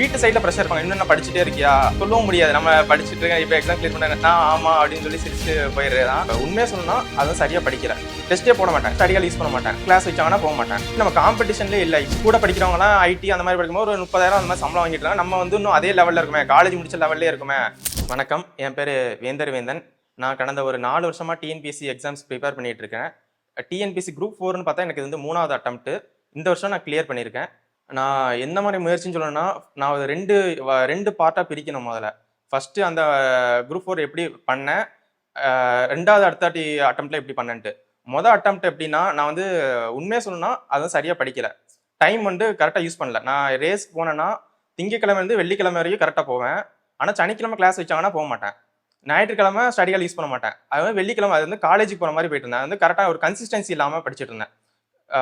வீட்டு சைடில் ப்ரெஷர் இருப்பாங்க. இன்னும் என்ன படிச்சுட்டே இருக்கியா? சொல்லவும் முடியாது. நம்ம படிச்சுட்டு இருக்கேன் இப்போ எக்ஸாம் கிளியர் பண்ணாங்க நான் ஆமா அப்படின்னு சொல்லி சிரிச்சு போயிடுறேன் உண்மையாக சொல்லணும்னா அதை சரியாக படிக்கிறேன் டெஸ்ட்டே போட மாட்டேன். ஸ்டடிகள் யூஸ் பண்ண மாட்டேன். கிளாஸ் வச்சாங்கன்னா போக மாட்டேன். நம்ம காம்படிஷன்லேயே இல்லை. கூட படிக்கிறவங்களாம் ஐடி அந்த மாதிரி படிக்கும்போது ஒரு முப்பதாயிரம் அந்த மாதிரி சம்பளம் வாங்கிட்டு நம்ம வந்து இன்னும் அதே லெவலில் இருக்குமே. காலேஜ் முடிச்ச லெவல்லே இருக்குமே. வணக்கம். என் பேர் வேந்தர் வேந்தன். நான் கடந்த ஒரு நாலு வருஷமாக டிஎன்பிஎஸ்சி எக்ஸாம்ஸ் ப்ரிப்பேர் பண்ணிட்டு இருக்கேன். டிஎன்பிஎஸ்சி குரூப் ஃபோர்னு பார்த்தா எனக்கு இது வந்து மூணாவது அட்டம்ப்ட் இந்த வருஷம் நான் கிளியர் பண்ணியிருக்கேன். நான் எந்த மாதிரி முயற்சின்னு சொல்லணும்னா நான் ரெண்டு ரெண்டு பார்ட்டாக பிரிக்கணும் முதல்ல. ஃபஸ்ட்டு அந்த குரூப் ஃபோர் எப்படி பண்ணேன் ரெண்டாவது அடுத்தாட்டி அட்டம்ப்டில் எப்படி பண்ணேன்ட்டு. மொதல் அட்டம்ப்ட் எப்படின்னா நான் வந்து உண்மையாக சொல்லணும்னா அதை சரியாக படிக்கலை. டைம் வந்து கரெக்டாக யூஸ் பண்ணல. நான் ரேஸ் போனேன்னா திங்கக்கிழமைலேருந்து வெள்ளிக்கிழமை வரைக்கும் கரெக்டாக போவேன். ஆனால் சனிக்கிழமை கிளாஸ் வச்சாங்கன்னா போக மாட்டேன். ஞாயிற்றுக்கிழமை ஸ்டடிகள் யூஸ் பண்ண மாட்டேன். அது வந்து வெள்ளிக்கிழமை அது வந்து காலேஜுக்கு போகிற மாதிரி போயிட்டு இருந்தேன். அது வந்து கரெக்டாக ஒரு கன்சிஸ்டன்சி இல்லாமல் படிச்சுட்டு இருந்தேன்.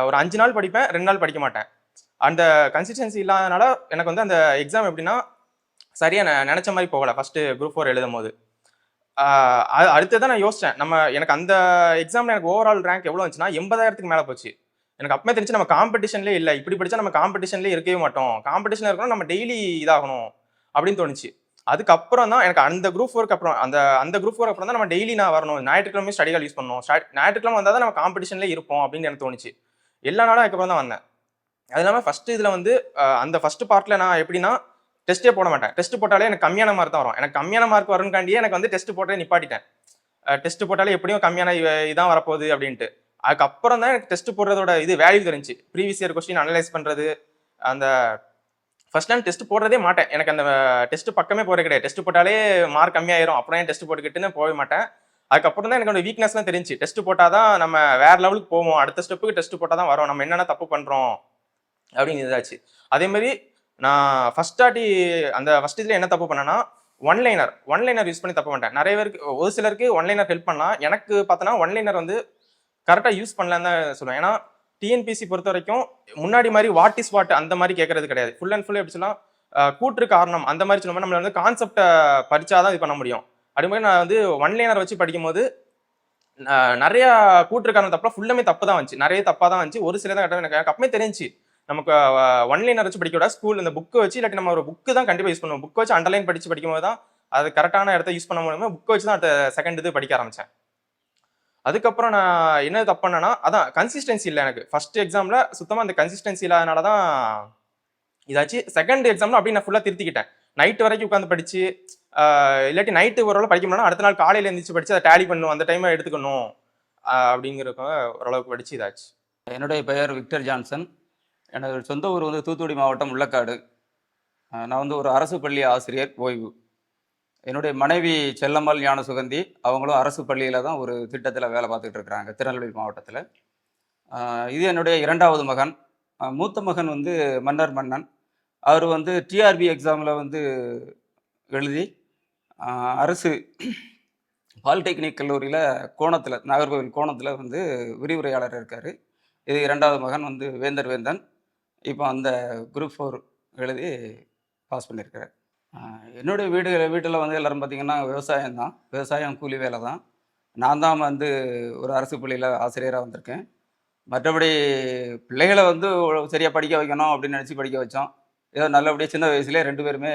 ஒரு அஞ்சு நாள் படிப்பேன் ரெண்டு நாள் படிக்க மாட்டேன். அந்த கன்சிஸ்டன்சி இல்லாதனால எனக்கு வந்து அந்த எக்ஸாம் எப்படின்னா சரியாக நான் நினச்ச மாதிரி போகலை. ஃபஸ்ட்டு குரூப் ஃபோர் எழுதும் போது அது அ- நான் யோசித்தேன் நம்ம எனக்கு அந்த எக்ஸாமில் எனக்கு ஓவரால் ரேங்க் எவ்வளோ இருந்துச்சுன்னா எண்பதாயிரத்துக்கு மேலே போச்சு. எனக்கு அப்பமே தெரிஞ்சு நம்ம காம்படிஷன்லேயே இல்லை. இப்படி படித்தா நம்ம காம்படிஷன்லேயே இருக்கவே மாட்டோம். காம்படிஷனில் இருக்கணும் நம்ம டெய்லி இதாகணும் அப்படின்னு தோணுச்சு. அதுக்கப்புறம் தான் எனக்கு அந்த குரூப் ஒர்க் அப்புறம் அந்த அந்த குரூப் ஒர்க் அப்புறம் தான் நம்ம டெய்லி நான் வரணும். ஞாயிற்றுக்கிழமை ஸ்டடிகள் யூஸ் பண்ணணும். ஸ்டா- ஞாயிற்றுக்கிழமை வந்தால் தான் நம்ம காம்படிஷன்லேயே இருப்போம் அப்படின்னு எனக்கு தோணுச்சு. எல்லா நாளும் அதுக்கப்புறம் தான் வந்தேன். அது இல்லாமல் ஃபஸ்ட்டு இதில் வந்து அந்த ஃபஸ்ட்டு பார்ட்டில் நான் எப்படின்னா டெஸ்ட்டே போட மாட்டேன். டெஸ்ட் போட்டாலே எனக்கு கம்மியான மார்க் தான் வரும். எனக்கு கம்மியான மார்க் வரும்காண்டியே எனக்கு வந்து டெஸ்ட் போட்டே நிப்பாட்டிட்டேன். டெஸ்ட் போட்டாலே எப்படியும் கம்மியான இதான் வரப்போகுது அப்படின்ட்டு. அதுக்கப்புறம் தான் எனக்கு டெஸ்ட் போடுறதோட இது வேல்யூ தெரிஞ்சு. ப்ரீவியஸ் இயர் கொஸ்டின் அனலைஸ் பண்ணுறது அந்த ஃபர்ஸ்ட் டைம் டெஸ்ட் போடுறதே மாட்டேன். எனக்கு அந்த டெஸ்ட் பக்கமே போகிற கிடையாது. டெஸ்ட் போட்டாலே மார்க் கம்மியாயிரும். அப்புறம் ஏன் டெஸ்ட் போட்டுக்கிட்டுன்னு போக மாட்டேன். அதுக்கப்புறம் தான் எனக்கு அந்த வீக்னஸ்லாம் தெரிஞ்சு. டெஸ்ட் போட்டால் தான் நம்ம வேற லெவலுக்கு போவோம். அடுத்த ஸ்டெப்புக்கு டெஸ்ட் போட்டால் தான் வரும். நம்ம என்னென்ன தப்பு பண்ணுறோம் அப்படின்னு இதாச்சு. அதே மாதிரி நான் ஃபர்ஸ்ட் ஆட்டி அந்த ஃபர்ஸ்ட் இதில் என்ன தப்பு பண்ணேன்னா ஒன்லைனர் ஒன்லைனர் யூஸ் பண்ணி தப்பு பண்ணிட்டேன் நிறைய பேருக்கு ஒரு சிலருக்கு ஒன்லைனர் ஹெல்ப் பண்ணலாம். எனக்கு பார்த்தோன்னா ஒன்லைனர் வந்து கரெக்டாக யூஸ் பண்ணலான்னு தான் சொல்லுவேன். ஏன்னா டிஎன்பிசி பொறுத்த வரைக்கும் முன்னாடி மாதிரி வாட் இஸ் வாட் அந்த மாதிரி கேட்கறது கிடையாது. ஃபுல் அண்ட் ஃபுல் எப்படி சொல்லலாம் கூற்று காரணம் அந்த மாதிரி சொல்லும்போது நம்மளை வந்து கான்செப்டை படிச்சாதான் இது பண்ண முடியும். அது மாதிரி நான் வந்து ஒன்லைனர் வச்சு படிக்கும்போது நிறையா கூற்று காரணம் தப்புல ஃபுல்லாமே தப்பு தான் வந்துச்சு. நிறைய தப்பாக தான் வந்துச்சு. ஒரு சில தான் கரெக்டாக எனக்கு எனக்கு அப்பவே தெரிஞ்சு நமக்கு ஒன்லைனர் வச்சு படிக்க விட ஸ்கூல் இந்த புக்கை வச்சு இல்லாட்டி நம்ம ஒரு புக்கு தான் கண்டிப்பாக யூஸ் பண்ணுவோம். புக் வச்சு அண்டர்லைன் படித்து படிக்கும்போது தான் அது கரெக்டான இடத்த யூஸ் பண்ண முடியுமோ புக்கை வச்சு தான் அடுத்த செகண்ட் இது படிக்க ஆரம்பிச்சேன். அதுக்கப்புறம் நான் என்ன தப்பு அதான் கன்சிஸ்டன்சி இல்லை எனக்கு. ஃபர்ஸ்ட் எக்ஸாமில் சுத்தமாக அந்த கன்சிஸ்டன்சி இல்லாதனால தான் இதாச்சு. செகண்ட் எக்ஸாமில் அப்படியே நான் ஃபுல்லாக திருத்திக்கிட்டேன். நைட் வரைக்கும் உட்காந்து படித்து இல்லாட்டி நைட்டு ஓரளவு படிக்க முடியல அடுத்த நாள் காலையில் எழுந்திரிச்சு படிச்சு அதை டேலி பண்ணணும் அந்த டைமை எடுத்துக்கணும் ஆஹ் அப்படிங்கிறப்ப ஓரளவுக்கு படித்து இதாச்சு. என்னுடைய பெயர் விக்டர் ஜான்சன். எனது சொந்த ஊர் வந்து தூத்துக்குடி மாவட்டம் உள்ளக்காடு. நான் வந்து ஒரு அரசு பள்ளி ஆசிரியர் ஓய்வு. என்னுடைய மனைவி செல்லம்மாள் ஞான சுகந்தி அவங்களும் அரசு பள்ளியில் தான் ஒரு திட்டத்தில் வேலை பார்த்துக்கிட்டு இருக்கிறாங்க திருநெல்வேலி மாவட்டத்தில். இது என்னுடைய இரண்டாவது மகன். மூத்த மகன் வந்து மன்னர் மன்னன். அவர் வந்து டிஆர்பி எக்ஸாமில் வந்து எழுதி அரசு பாலிடெக்னிக் கல்லூரியில் கோணத்தில் நாகர்கோவில் கோணத்தில் வந்து விரிவுரையாளர் இருக்கார். இது இரண்டாவது மகன் வந்து வேந்தர் வேந்தன். இப்போ அந்த குரூப் ஃபோர் எழுதி பாஸ் பண்ணியிருக்கிறேன் என்னுடைய வீடு வீட்டில் வந்து எல்லோரும் பார்த்திங்கன்னா விவசாயம் தான். விவசாயம் கூலி வேலை தான். நான் தான் வந்து ஒரு அரசு பள்ளியில் ஆசிரியராக வந்திருக்கேன். மற்றபடி பிள்ளைகளை வந்து சரியாக படிக்க வைக்கணும் அப்படின்னு நினச்சி படிக்க வச்சோம். ஏதோ நல்லபடியாக சின்ன வயசுலேயே ரெண்டு பேருமே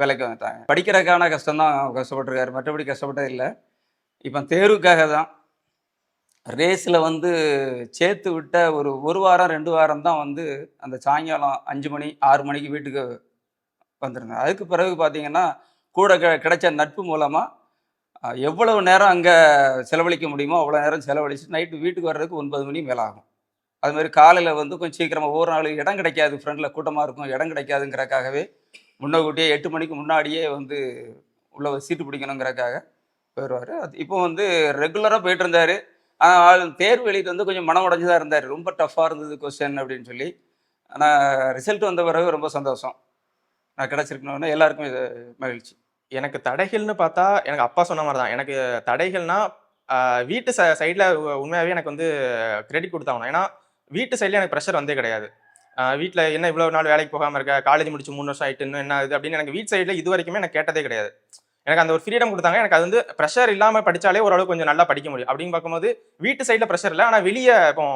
வேலைக்கு வந்துட்டாங்க. படிக்கிறதுக்கான கஷ்டம் தான் கஷ்டப்பட்டுருக்காரு. மற்றபடி கஷ்டப்பட்டது இல்லை. இப்போ தேர்வுக்காக தான் ரேஸில் வந்து சேர்த்து விட்ட ஒரு ஒரு வாரம் ரெண்டு வாரம் தான் வந்து அந்த சாயங்காலம் அஞ்சு மணி ஆறு மணிக்கு வீட்டுக்கு வந்திருந்தேன். அதுக்கு பிறகு பார்த்தீங்கன்னா கூட கி- கிடைச்ச நட்பு மூலமாக எவ்வளவு நேரம் அங்கே செலவழிக்க முடியுமோ அவ்வளோ நேரம் செலவழித்து நைட்டு வீட்டுக்கு வர்றதுக்கு ஒன்பது மணி மேலே ஆகும். அது மாதிரி காலையில் வந்து கொஞ்சம் சீக்கிரமாக ஒவ்வொரு நாள் இடம் கிடைக்காது ஃப்ரெண்டில் கூட்டமாக இருக்கும் இடம் கிடைக்காதுங்கிறக்காகவே முன்னக்கூட்டியே எட்டு மணிக்கு முன்னாடியே வந்து உள்ள சீட்டு பிடிக்கணுங்கிறக்காக போயிடுவார் அது இப்போ வந்து ரெகுலராக போயிட்டு இருந்தார். ஆனால் தேர்வு வெளியிட்டு வந்து கொஞ்சம் மனம் உடைஞ்சு தான் இருந்தார். ரொம்ப டஃப்பாக இருந்தது கொஸ்டின் அப்படின்னு சொல்லி. ஆனால் ரிசல்ட் வந்த பிறகு ரொம்ப சந்தோஷம். நான் கிடச்சிருக்கணும்னு எல்லாருக்குமே மகிழ்ச்சி. எனக்கு தடைகள்னு பார்த்தா எனக்கு அப்பா சொன்ன மாதிரி தான் எனக்கு தடைகள்னா வீட்டு ச சைடில் உண்மையாகவே எனக்கு வந்து கிரெடிட் கொடுத்தாகணும் ஏன்னா வீட்டு சைடில் எனக்கு ப்ரெஷர் வந்தே கிடையாது. வீட்டில் என்ன இவ்வளோ நாள் வேலைக்கு போகாமல் இருக்க காலேஜ் முடிச்சு மூணு வருஷம் ஆயிட்டு இன்னும் என்ன இது அப்படின்னு எனக்கு வீட்டு சைடில் இது வரைக்குமே எனக்கு கேட்டதே கிடையாது. எனக்கு அந்த ஒரு ஃப்ரீடம் கொடுத்தாங்க. எனக்கு அது வந்து ப்ரெஷர் இல்லாமல் படித்தாலே ஓரளவு கொஞ்சம் நல்லா படிக்க முடியும். அப்படின்னு பார்க்கும்போது வீட்டு சைடில் ப்ரெஷர் இல்லை. ஆனால் வெளியே இப்போ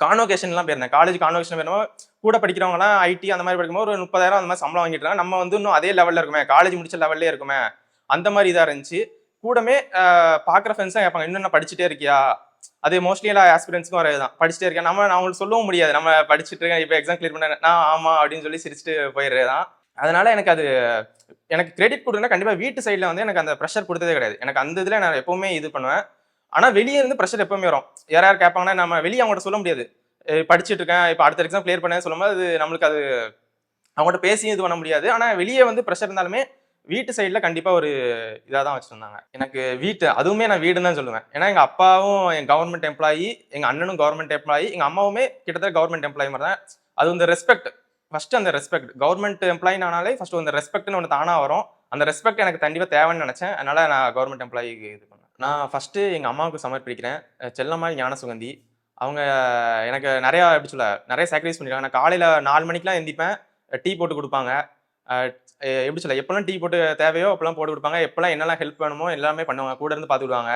கான்வொகேஷன்லாம் போயிருந்தேன். காலேஜ் கான்வொகேஷன் போயிருந்தோம் கூட படிக்கிறவங்களாம் ஐடி அந்த மாதிரி படிக்கும்போது ஒரு முப்பதாயிரம் அந்த மாதிரி சம்பளம் வாங்கிட்டு நம்ம வந்து இன்னும் அதே லெவலில் இருக்குமே. காலேஜ் முடிச்ச லெவல்லே இருக்குமே. அந்த மாதிரி இதாக இருந்துச்சு. கூடமே பார்க்குற ஃப்ரெண்ட்ஸாக கேட்பாங்க இன்னும் என்ன படிச்சுட்டே இருக்கியா? அது மோஸ்ட்லி எல்லா ஆஸ்பிரன்ஸ்க்கும் வரது தான் படிச்சுட்டே இருக்கேன். நம்ம நான் அவங்களுக்கு சொல்லவும் முடியாது. நம்ம படிச்சுட்டு இருக்கேன் இப்போ எக்ஸாம் கிளியர் பண்ண நான் ஆமா அப்படின்னு சொல்லி சிரிச்சுட்டு போயிடுறது தான் அதனால எனக்கு அது எனக்கு கிரெடிட் கொடுக்குன்னா கண்டிப்பாக வீட்டு சைடில் வந்து எனக்கு அந்த ப்ரெஷர் கொடுத்ததே கிடையாது. எனக்கு அந்த இதில் நான் எப்பவுமே இது பண்ணுவேன். ஆனால் வெளியே இருந்து ப்ரெஷர் எப்பவுமே வரும். யார் யார் கேட்பாங்கன்னா நம்ம வெளியே அவங்கள்ட்ட சொல்ல முடியாது. படிச்சுட்டு இருக்கேன். இப்போ அடுத்த எக்ஸாம் கிளியர் பண்ண சொல்லும்போது அது நம்மளுக்கு அது அவங்கள்ட்ட பேசி இது பண்ண முடியாது. ஆனால் வெளியே வந்து ப்ரெஷர் இருந்தாலுமே வீட்டு சைடில் கண்டிப்பாக ஒரு இதாக தான் வச்சுருந்தாங்க எனக்கு வீட்டு அதுவுமே நான் வீடுன்னு தான் சொல்லுவேன். ஏன்னா எங்கள் அப்பாவும் என் கவர்மெண்ட் எம்ப்ளாயி எங்கள் அண்ணனும் கவர்மெண்ட் எம்ப்ளாயி எங்கள் அம்மாவுமே கிட்டத்தட்ட கவர்மெண்ட் எம்ப்ளாயி மாதிரி தான். அது வந்து ரெஸ்பெக்ட் ஃபர்ஸ்ட் அந்த ரெஸ்பெக்ட் கவர்மெண்ட் எம்ப்ளாயினாலே ஃபர்ஸ்ட் அந்த ரெஸ்பெக்ட்னு ஒன்று தானாக வரும். அந்த ரெஸ்பெக்ட் எனக்கு கண்டிப்பாக தேவைன்னு நினச்சேன். அதனால் நான் கவர்மெண்ட் எம்ப்ளாயிக்கு இது பண்ணேன். நான் ஃபர்ஸ்ட்டு எங்கள் அம்மாவுக்கு சமர்ப்பிக்கிறேன். அஹ் செல்லம்மாள் ஞான சுகந்தி அவங்க எனக்கு நிறையா எப்படி சொல்ல நிறைய சாக்ரிஃபைஸ் பண்ணிருக்காங்க. நான் காலையில் நாலு மணிக்கெலாம் எந்திப்பேன் டீ போட்டு கொடுப்பாங்க. எப்படி சொல்ல எப்போல்லாம் டீ போட்டு தேவையோ அப்போல்லாம் போட்டு கொடுப்பாங்க. எப்போல்லாம் என்னெல்லாம் ஹெல்ப் வேணுமோ எல்லாமே பண்ணுவாங்க. கூட இருந்து பார்த்துக்கிடுவாங்க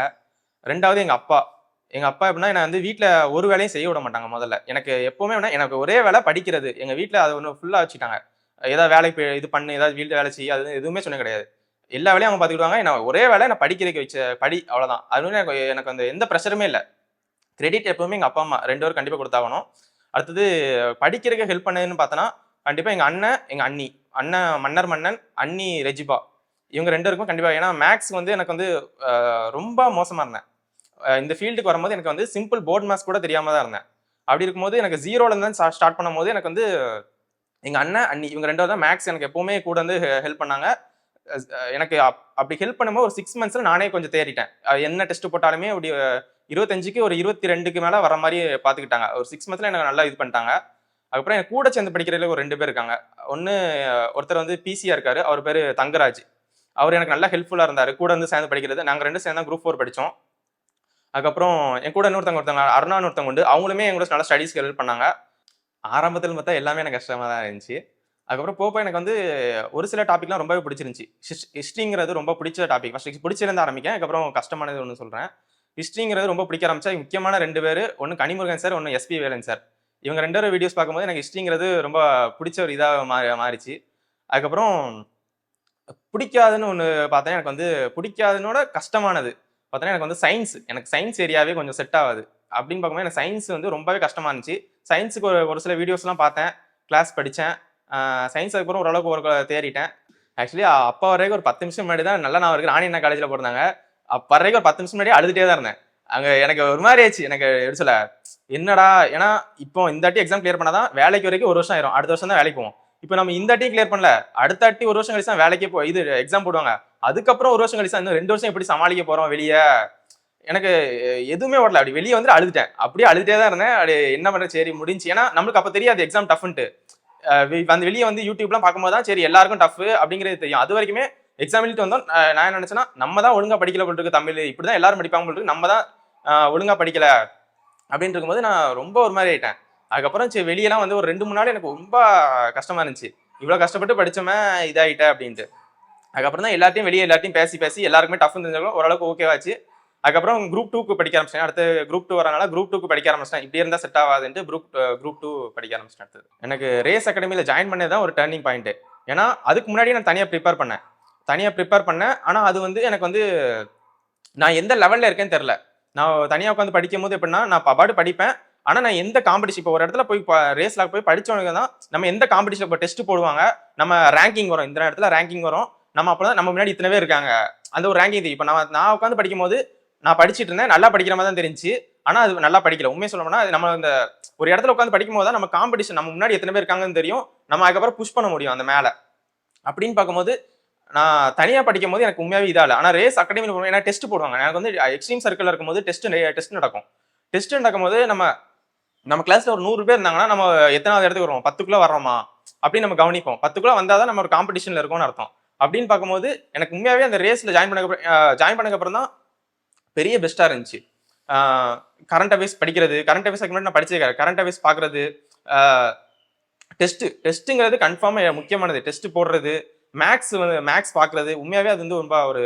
ரெண்டாவது எங்கள் அப்பா. எங்கள் அப்பா எப்படின்னா என்னை வந்து வீட்டில் ஒரு வேலையும் செய்ய விட மாட்டாங்க முதல்ல. எனக்கு எப்போவுமே எனக்கு ஒரே வேலை படிக்கிறது. எங்கள் வீட்டில் அதை ஒன்று ஃபுல்லாக வச்சுட்டாங்க. ஏதாவது வேலைக்கு இது பண்ணு ஏதாவது வீட்டில் வேலை செய்ய அது எதுவுமே சொன்ன கிடையாது. எல்லா வேலையும் அவங்க பார்த்துக்கிடுவாங்க நான் ஒரே வேலை நான் படிக்கிறதுக்கு வச்ச படி அவ்வளோதான் அது எனக்கு எனக்கு அந்த எந்த ப்ரெஷருமே இல்லை. கிரெடிட் எப்பவுமே எங்கள் அப்பா அம்மா ரெண்டு பேரும் கண்டிப்பாக கொடுத்தாகணும். அடுத்தது படிக்கிறதுக்கு ஹெல்ப் பண்ணதுன்னு பார்த்தோன்னா கண்டிப்பாக எங்கள் அண்ணன் எங்கள் அண்ணி அண்ணன் மன்னர் மன்னன் அண்ணி ரெஜிபா இவங்க ரெண்டு பேருக்கும் கண்டிப்பாக ஏன்னா மேக்ஸ் வந்து எனக்கு வந்து ரொம்ப மோசமாக இருந்தேன். இந்த ஃபீல்டுக்கு வரும்போது எனக்கு வந்து சிம்பிள் போர்ட் மேக்ஸ் கூட தெரியாமல் தான் இருந்தேன். அப்படி இருக்கும்போது எனக்கு ஜீரோலேருந்து தான் ஸ்டார்ட் பண்ணும்போது எனக்கு வந்து எங்கள் அண்ணன் அண்ணி இவங்க ரெண்டாவது தான் மேக்ஸ் எனக்கு எப்போவுமே கூட வந்து ஹெல்ப் பண்ணாங்க. எனக்கு அப்- அப்படி ஹெல்ப் பண்ணும்போது ஒரு சிக்ஸ் மந்த்ஸில் நானே கொஞ்சம் தேறிட்டேன். என்ன டெஸ்ட் போட்டாலுமே அப்படி இருபத்தஞ்சுக்கு ஒரு இருபத்தி ரெண்டுக்கு மேலே வர மாதிரி பார்த்துக்கிட்டாங்க ஒரு சிக்ஸ் மந்த்ஸில் எனக்கு நல்லா இது பண்ணிட்டாங்க. அதுக்கப்புறம் என் கூட சேர்ந்து படிக்கிறதுல ஒரு ரெண்டு பேர் இருக்காங்க. ஒன்று ஒருத்தர் வந்து பிசியாக இருக்காரு. அவர் பேர் தங்கராஜ். அவர் எனக்கு நல்லா ஹெல்ப்ஃபுல்லாக இருந்தார். கூட வந்து சேர்ந்து படிக்கிறது. நாங்கள் ரெண்டு சேர்ந்து குரூப் ஃபோர் படித்தோம் அதுக்கப்புறம் என் கூட இன்னொருத்தவங்க ஒருத்தவங்க அருணான்னு ஒருத்தவங்க உண்டு. அவங்களுமே எங்கூட நல்லா ஸ்டடீஸ்க்கு ஹெல்ப் பண்ணாங்க. ஆரம்பத்தில் பார்த்தா எல்லாமே எனக்கு கஷ்டமாக தான் இருந்துச்சு. அதுக்கப்புறம் போப்போ எனக்கு வந்து ஒரு சில டாப்பிக்லாம் ரொம்பவே பிடிச்சிருந்துச்சி. ஹிஸ்ட்ரிங்கிறது ரொம்ப பிடிச்ச டாபிக் ஃபஸ்ட் பிடிச்சிருந்து ஆரம்பிக்கேன் அதுக்கப்புறம் கஷ்டமானது ஒன்று சொல்கிறேன் ஹிஸ்ட்ரிங்கிறது ரொம்ப பிடிக்க ஆரம்பிச்சா முக்கியமான ரெண்டு பேர் ஒன்று கனிமுருகன் சார் ஒன்று எஸ்பி வேலன் சார் இவங்க ரெண்டு பேரும் வீடியோஸ் பார்க்கும்போது எனக்கு ஹிஸ்ட்ரிங்கிறது ரொம்ப பிடிச்ச ஒரு இதாக மாறி மாறிச்சு. அதுக்கப்புறம் பிடிக்காதுன்னு ஒன்று பார்த்தேன். எனக்கு வந்து பிடிக்காதனோட கஷ்டமானது. பார்த்தோன்னா எனக்கு வந்து சயின்ஸ் எனக்கு சயின்ஸ் ஏரியாவே கொஞ்சம் செட் ஆகாது. அப்படின்னு பார்க்கும்போது எனக்கு சயின்ஸ் வந்து ரொம்பவே கஷ்டமா இருந்துச்சு. சயின்ஸுக்கு ஒரு ஒரு சில வீடியோஸ்லாம் பார்த்தேன். கிளாஸ் படித்தேன் சயின்ஸ் அதுக்கப்புறம் ஓரளவுக்கு ஒரு தேறிட்டேன். ஆக்சுவலி அப்பா வரைக்கும் ஒரு பத்து நிமிஷம் முன்னாடி தான் நல்லா நான் இருக்கு ராணி என்ன காலேஜில் போயிருந்தாங்க அப்போ வரைக்கும் ஒரு பத்து நிமிஷம் முன்னாடி அழுதுகிட்டே தான் இருந்தேன். அங்கே எனக்கு ஒரு மாதிரி ஆச்சு எனக்கு எப்படி சொல்ல என்னடா ஏன்னா இப்போ இந்த வாட்டி எக்ஸாம் கிளியர் பண்ணாதான் வேலைக்கு வரைக்கும் ஒரு வருஷம் ஆயிரும். அடுத்த வருஷம் தான் வேலைக்கு போவோம். இப்போ நம்ம இந்த வாட்டி கிளியர் பண்ணல. அடுத்த வாட்டி ஒரு வருஷம் கழிச்சு தான் வேலைக்கே போ இது எக்ஸாம் போடுவாங்க. அதுக்கப்புறம் ஒரு வருஷம் கழிச்சு இன்னும் ரெண்டு வருஷம் எப்படி சமாளிக்க போறோம் வெளியே? எனக்கு எதுவுமே வரல. அப்படி வெளியே வந்து அழுதுட்டேன். அப்படியே அழுதுட்டே தான் இருந்தேன். அப்படி என்ன பண்றது? சரி முடிஞ்சு ஏன்னா நம்மளுக்கு அப்போ தெரியாது. எக்ஸாம் டஃப்ன்ட்டு அந்த வெளியே வந்து யூடியூப்லாம் பார்க்கும்போது தான் சரி எல்லாருக்கும் டஃப் அப்படிங்கிறது தெரியும். அது வரைக்குமே எக்ஸாம் எழுதிட்டு வந்தோம். நான் என்ன நினச்சேன்னா நம்ம தான் ஒழுங்காக படிக்கல போட்டுருக்கு தமிழ். இப்படி தான் எல்லாரும் படிப்பாங்க போட்டுருக்கு நம்ம தான் ஒழுங்காக படிக்கல அப்படின்னு இருக்கும்போது நான் ரொம்ப ஒரு மாதிரி ஆயிட்டேன். அதுக்கப்புறம் சரி வெளியெல்லாம் வந்து ஒரு ரெண்டு மூணு நாள் எனக்கு ரொம்ப கஷ்டமா இருந்துச்சு. இவ்வளோ கஷ்டப்பட்டு படித்தோமே இதாகிட்ட அப்படின்ட்டு. அதுக்கப்புறம் தான் எல்லாத்தையும் வெளியே எல்லாத்தையும் பேசி பேசி எல்லாருக்குமே டஃப் தெரிஞ்சாலும் ஓரளவுக்கு ஓகேவாச்சு அதுக்கப்புறம் குரூப் டூக்கு படிக்க ஆரம்பிச்சேன் அடுத்து குரூப் டூ வரனால குரூப் டூக்கு படிக்க ஆரம்பிச்சிட்டேன். இப்படி இருந்தால் செட் ஆகாதுன்ட்டு குரூப் குரூப் டூ படிக்க ஆரம்பிச்சிட்டேன் அடுத்தது. எனக்கு ரேஸ் அகாடமியில் ஜாயின் பண்ணது தான் ஒரு டேர்னிங் பாயிண்ட் ஏன்னா அதுக்கு முன்னாடி நான் தனியாக ப்ரிப்பேர் பண்ணேன். தனியாக ப்ரிப்பேர் பண்ணேன். ஆனால் அது வந்து எனக்கு வந்து நான் எந்த லெவலில் இருக்கேன்னு தெரில நான் தனியாக உட்காந்து படிக்கும் போது எப்படின்னா நான் பாடு படிப்பேன். ஆனால் நான் எந்த காம்படிஷன் இப்போ ஒரு இடத்துல போய் ரேஸில் போய் படித்தவங்க தான் நம்ம எந்த காம்படிஷன் இப்போ டெஸ்ட் போடுவாங்க நம்ம ரேங்கிங் வரும். இந்த இடத்துல ரேங்கிங் வரும். நம்ம அப்போ நம்ம முன்னாடி இத்தனை பேர் இருக்காங்க. அந்த ஒரு ரேங்கிங் இப்போ நான் நான் உட்காந்து படிக்கும் போது நான் படிச்சுட்டு இருந்தேன். நல்லா படிக்கிற மாதிரி தான் தெரிஞ்சு. ஆனால் அது நல்லா படிக்கல. உண்மையை சொல்லணும்னா அது நம்ம இந்த ஒரு இடத்துல உட்காந்து படிக்கும் போது தான் நம்ம காம்படிஷன் நம்ம முன்னாடி எத்தனை பேர் இருக்காங்கன்னு தெரியும். நம்ம அதுக்கப்புறம் புஷ் பண்ண முடியும் அந்த மேலே. அப்படின்னு பார்க்கும்போது நான் தனியாக படிக்கும் போது எனக்கு உண்மையாகவே இதாக இல்லை. ஆனால் ரேஸ் அகாடமியில் ஏன்னா டெஸ்ட் போடுவாங்க. எனக்கு வந்து எக்ஸ்ட்ரீம் சர்க்கிளில் இருக்கும்போது டெஸ்ட் டெஸ்ட் நடக்கும். டெஸ்ட் நடக்கும்போது நம்ம நம்ம கிளாஸில் ஒரு நூறு பேர் இருந்தாங்கன்னா நம்ம எத்தனாவது இடத்துக்கு வருவோம்? பத்துக்குள்ளே வரோமா அப்படின்னு நம்ம கவனிப்போம். பத்துக்குள்ளே வந்தால் தான் நம்ம ஒரு காம்படிஷனில் இருக்கோம்னு அர்த்தம். அப்படின்னு பார்க்கும்போது எனக்கு உண்மையாகவே அந்த ரேஸில் ஜாயின் பண்ண ஜாயின் பண்ணக்கப்புறம் தான் பெரிய பெஸ்ட்டாக இருந்துச்சு. கரண்ட் அஃபேர்ஸ் படிக்கிறது கரண்ட் அஃபேர்ஸ் முன்னாடி நான் படிச்சிருக்கேன். கரண்ட் அஃபேர்ஸ் பார்க்குறது டெஸ்ட்டு டெஸ்ட்டுங்கிறது கன்ஃபார்மாக முக்கியமானது. டெஸ்ட் போடுறது மேக்ஸ் வந்து மேக்ஸ் பார்க்குறது உண்மையாகவே அது வந்து ரொம்ப ஒரு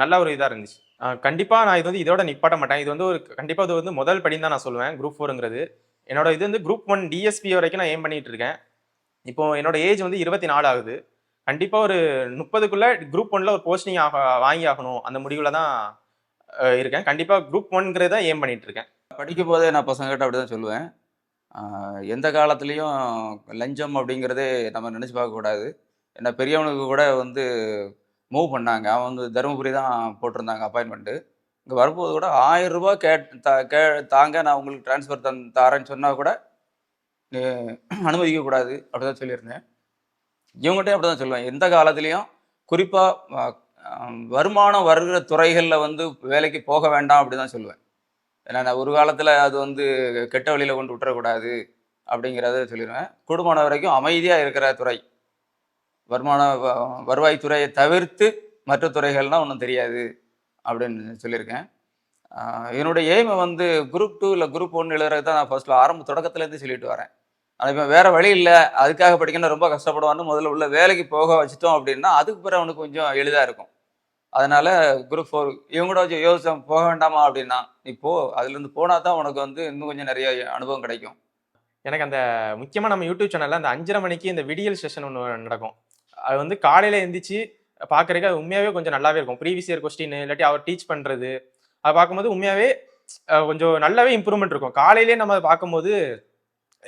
நல்ல ஒரு இதாக இருந்துச்சு. கண்டிப்பாக நான் இது வந்து இதோட நிப்பாட்ட மாட்டேன். இது வந்து ஒரு கண்டிப்பாக இது வந்து முதல் படின்னு தான் நான் சொல்லுவேன் குரூப் ஃபோருங்கிறது என்னோட இது வந்து குரூப் ஒன் டிஎஸ்பி வரைக்கும் நான் ஏம் பண்ணிகிட்டு இருக்கேன். இப்போ என்னோட ஏஜ் வந்து இருபத்தி நாலு ஆகுது. கண்டிப்பா ஒரு முப்பதுக்குள்ள குரூப் ஒன்ல ஒரு போஸ்டிங் ஆக வாங்கி ஆகணும் அந்த முடிவுல தான் இருக்கேன். கண்டிப்பா குரூப் ஒன்ங்கிறத ஏம் பண்ணிட்டு இருக்கேன். படிக்கும் போதே நான் பசங்ககிட்ட அப்படி தான் சொல்லுவேன் எந்த காலத்துலேயும் லஞ்சம் அப்படிங்கிறதே நம்ம நினச்சி பார்க்கக்கூடாது என்ன பெரியவனுக்கு கூட வந்து மூவ் பண்ணாங்க. அவன் வந்து தருமபுரி தான் போட்டிருந்தாங்க அப்பாயின்மெண்ட்டு இங்கே வரும்போது கூட ஆயிரம் ரூபாய் கேட் தா கே தாங்க நான் உங்களுக்கு ட்ரான்ஸ்ஃபர் தந் தரேன்னு சொன்னால் கூட நீ அனுமதிக்கக்கூடாது அப்படி தான் சொல்லியிருந்தேன். இவங்ககிட்டயும் அப்படி தான் சொல்லுவேன் எந்த காலத்துலேயும் குறிப்பாக வருமானம் வருகிற துறைகளில் வந்து வேலைக்கு போக வேண்டாம் அப்படி தான் சொல்லுவேன். ஏன்னா நான் ஒரு காலத்தில் அது வந்து கெட்ட வழியில் கொண்டு விட்டுறக்கூடாது அப்படிங்கிறத சொல்லிடுவேன். கூடுமான வரைக்கும் அமைதியாக இருக்கிற துறை. வருமான வ- வருவாய் துறையை தவிர்த்து மற்ற துறைகள்லாம் ஒன்றும் தெரியாது அப்படின்னு சொல்லியிருக்கேன். என்னுடைய எய்மை வந்து குரூப் டூ இல்லை குரூப் ஒன்று எழுதுறது தான் நான் ஃபர்ஸ்ட்டில் ஆரம்ப தொடக்கத்துலேருந்து சொல்லிட்டு வரேன். அது இப்போ வேறு வழி இல்லை. அதுக்காக படிக்கணும் ரொம்ப கஷ்டப்படுவான்னு முதல்ல உள்ள வேலைக்கு போக வச்சுட்டோம் அப்படின்னா அதுக்கு பிறகு அவனுக்கு கொஞ்சம் எளிதாக இருக்கும். அதனால குரூப் ஃபோர் இவங்க கூட கொஞ்சம் யோசிச்சோம் போக வேண்டாமா அப்படின்னா நீ போ அதுலேருந்து போனால் தான் உனக்கு வந்து இன்னும் கொஞ்சம் நிறைய அனுபவம் கிடைக்கும். எனக்கு அந்த முக்கியமாக நம்ம யூடியூப் சேனலில் அந்த அஞ்சரை மணிக்கு இந்த விடியல் செஷன் ஒன்று நடக்கும். அது வந்து காலையில் எந்திரிச்சு பார்க்குறதுக்கு அது உண்மையாகவே கொஞ்சம் நல்லாவே இருக்கும். ப்ரீவியஸ் இயர் கொஸ்டின் இல்லாட்டி அவர் டீச் பண்ணுறது அதை பார்க்கும்போது உண்மையாகவே கொஞ்சம் நல்லாவே இம்ப்ரூவ்மெண்ட் இருக்கும். காலையிலே நம்ம அதை பார்க்கும்போது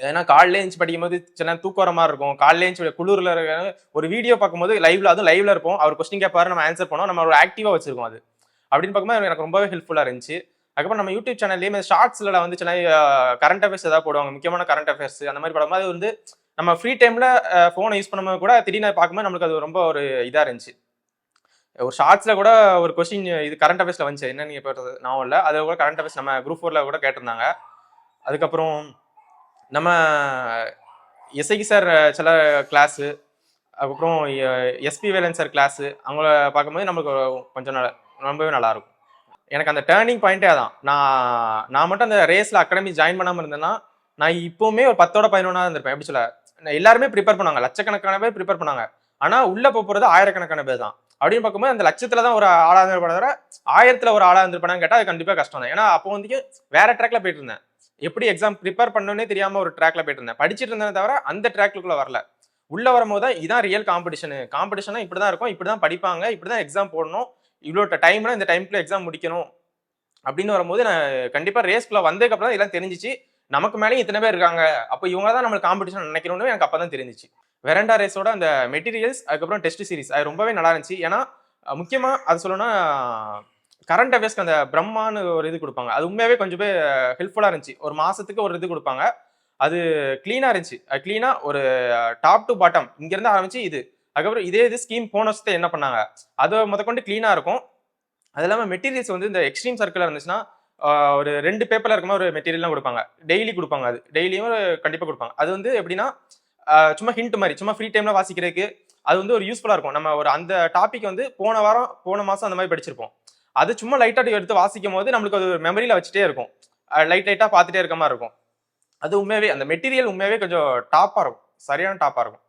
ஏன்னா காலையில எழுந்து படிக்கும்போது சின்ன நேரம் தூக்கம் வர மாதிரி இருக்கும். காலையில எழுந்து குளிரில் இருக்க ஒரு வீடியோ பார்க்கும்போது லைவ்ல அதுவும் லைவ்ல இருப்போம். அவர் கொஸ்டின் கேட்பாரு நம்ம ஆன்சர் பண்ணோம் நம்ம ஒரு ஆக்டிவா வச்சிருக்கோம் அது. அப்படின்னு பார்க்கும்போது எனக்கு ரொம்பவே ஹெல்ப்ஃபுல்லா இருந்துச்சு. அதுக்கப்புறம் நம்ம யூடியூப் சேனல்லேயே ஷார்ட்ஸ்ல வந்து சின்ன கரண்ட் அஃபேர்ஸ் ஏதாவது போடுவாங்க. முக்கியமான கரண்ட் அஃபேர்ஸ் அந்த மாதிரி படும்போது வந்து நம்ம ஃப்ரீ டைம்ல ஃபோனை யூஸ் பண்ணும்போது கூட திடீர்னு பார்க்கும்போது நம்மளுக்கு அது ரொம்ப ஒரு இதா இருந்துச்சு. ஒரு ஷார்ட்ஸ்ல கூட ஒரு கொஸ்டின் இது கரண்ட் அஃபேர்ஸ்ல வந்துச்சு. என்ன நீங்க போடுறது நான் இல்லை அது கூட கரண்ட் அஃபேர்ஸ் நம்ம குரூப் ஃபோர்ல கூட கேட்டிருந்தாங்க. அதுக்கப்புறம் நம்ம எஸ்ஐக்கு சார் சில கிளாஸு அதுக்கப்புறம் எஸ்பி வேலன் சார் கிளாஸு அவங்கள பார்க்கும்போது நம்மளுக்கு கொஞ்சம் நல்ல ரொம்பவே நல்லாயிருக்கும் எனக்கு அந்த டேர்னிங் பாயிண்ட்டே அதான். நான் நான் மட்டும் அந்த ரேஸில் அகாடமி ஜாயின் பண்ணாமல் இருந்தேன்னா நான் இப்போவுமே ஒரு பத்தோட பதினொன்னா இருந்திருப்பேன். எப்படி சொல்ல? எல்லாருமே ப்ரிப்பேர் பண்ணாங்க. லட்சக்கணக்கான பேர் ப்ரிப்பேர் பண்ணாங்க. ஆனால் உள்ளே போக ஆயிரக்கணக்கான பேர் தான். அப்படின்னு பார்க்கும்போது அந்த லட்சத்தில் தான் ஒரு ஆளா இருந்திருப்பாங்க ஆயிரத்தில் ஒரு ஆளாக இருந்திருப்பானு கேட்டால் அது கண்டிப்பாக கஷ்டம் தான். ஏன்னா அப்போ வந்து வேறு ட்ராக்ல போயிட்டு இருந்தேன். எப்படி எக்ஸாம் ப்ரிப்பேர் பண்ணோன்னே தெரியாமல் ஒரு ட்ராக்ல போயிட்டு இருந்தேன். படிச்சுட்டு இருந்தேன் தவிர அந்த ட்ராக்குள்ள வரல. உள்ள வரும்போது தான் இதான் ரியல் காம்படிஷனு காம்படிஷனா இப்படிதான் இருக்கும் இப்படி தான் படிப்பாங்க இப்படி தான் எக்ஸாம் போடணும் இவ்வளோ டைம்னா இந்த டைம்க்குள்ள எக்ஸாம் முடிக்கணும். அப்படின்னு வரும்போது நான் கண்டிப்பாக ரேஸ்க்குள்ள வந்ததுக்கு அப்புறம் தான் இதெல்லாம் தெரிஞ்சிச்சு. நமக்கு மேலேயும் இத்தனை பேர் இருக்காங்க. அப்போ இவங்க தான் நம்மளுக்கு காம்படிஷன் நினைக்கணும்னு எனக்கு அப்போ தான் தெரிஞ்சிச்சு வெரண்டா ரேஸோட அந்த மெட்டீரியல்ஸ் அதுக்கப்புறம் டெஸ்ட் சீரிஸ் அது ரொம்பவே நல்லா இருந்துச்சு. ஏன்னா முக்கியமாக அது சொல்லணும்னா கரண்ட் அஃபேர்ஸ்க்கு அந்த பிரம்மான்னு ஒரு இது கொடுப்பாங்க. அது உண்மையாவே கொஞ்சம் பேர் ஹெல்ப்ஃபுல்லாக இருந்துச்சு. ஒரு மாசத்துக்கு ஒரு இது கொடுப்பாங்க. அது க்ளீனாக இருந்துச்சு. அது க்ளீனாக ஒரு டாப் டு பாட்டம் இங்கேருந்து ஆரம்பிச்சு இது. அதுக்கப்புறம் இதே இது ஸ்கீம் போன வருஷத்தை என்ன பண்ணாங்க? அதை முதற்கொண்டு க்ளீனாக இருக்கும். அது இல்லாமல் மெட்டீரியல்ஸ் வந்து இந்த எக்ஸ்ட்ரீம் சர்க்கிளில் இருந்துச்சுன்னா ஒரு ரெண்டு பேப்பரில் இருக்குமா ஒரு மெட்டீரியல்லாம் கொடுப்பாங்க. டெய்லி கொடுப்பாங்க அது. டெய்லியும் கண்டிப்பாக கொடுப்பாங்க. அது வந்து எப்படின்னா சும்மா ஹிண்ட் மாதிரி சும்மா ஃப்ரீ டைமில் வாசிக்கிறதுக்கு அது வந்து ஒரு யூஸ்ஃபுல்லாக இருக்கும். நம்ம ஒரு அந்த டாபிக் வந்து போன வாரம் போன மாதம் அந்த மாதிரி படிச்சிருப்போம். அது சும்மா லைட்டாக எடுத்து வாசிக்கும் போது நம்மளுக்கு அது மெமரியில் வச்சுட்டே இருக்கும். லைட் லைட்டாக பார்த்துட்டே இருக்க மாதிரி இருக்கும். அது உண்மையாகவே அந்த மெட்டீரியல் உண்மையாகவே கொஞ்சம் டாப்பாக இருக்கும். சரியான டாப்பாக இருக்கும்.